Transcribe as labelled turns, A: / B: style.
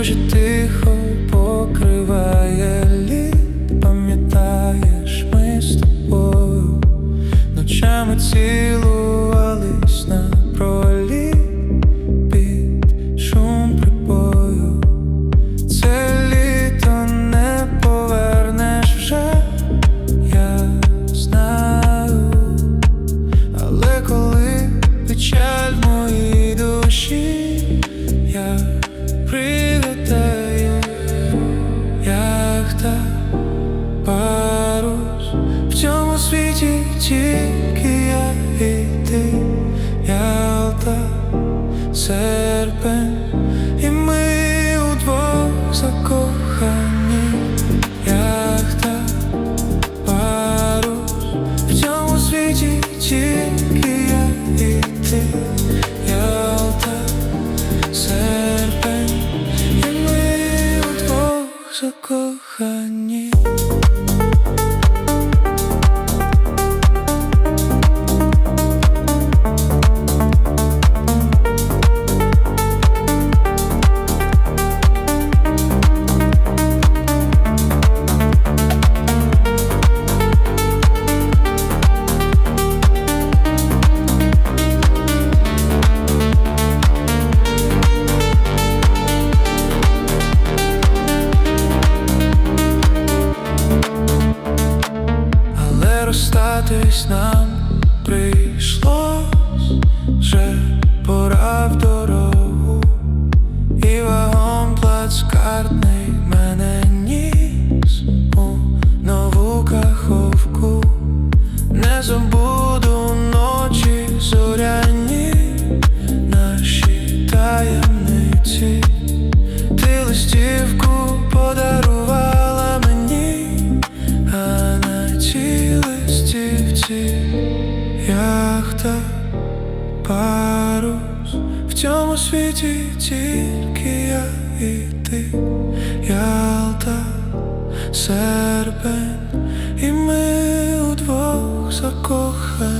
A: дуже тихо покриває лід, пам'ятаєш ми з тобою ночами ці. 等你。Нам прийшлось, вже пора в дорогу, і вагон плацкартний мене ніс у нову каховку. Не забуду яхта, парус. В цьому світі тільки я і ти, Ялта, серпень, і ми удвох закохані.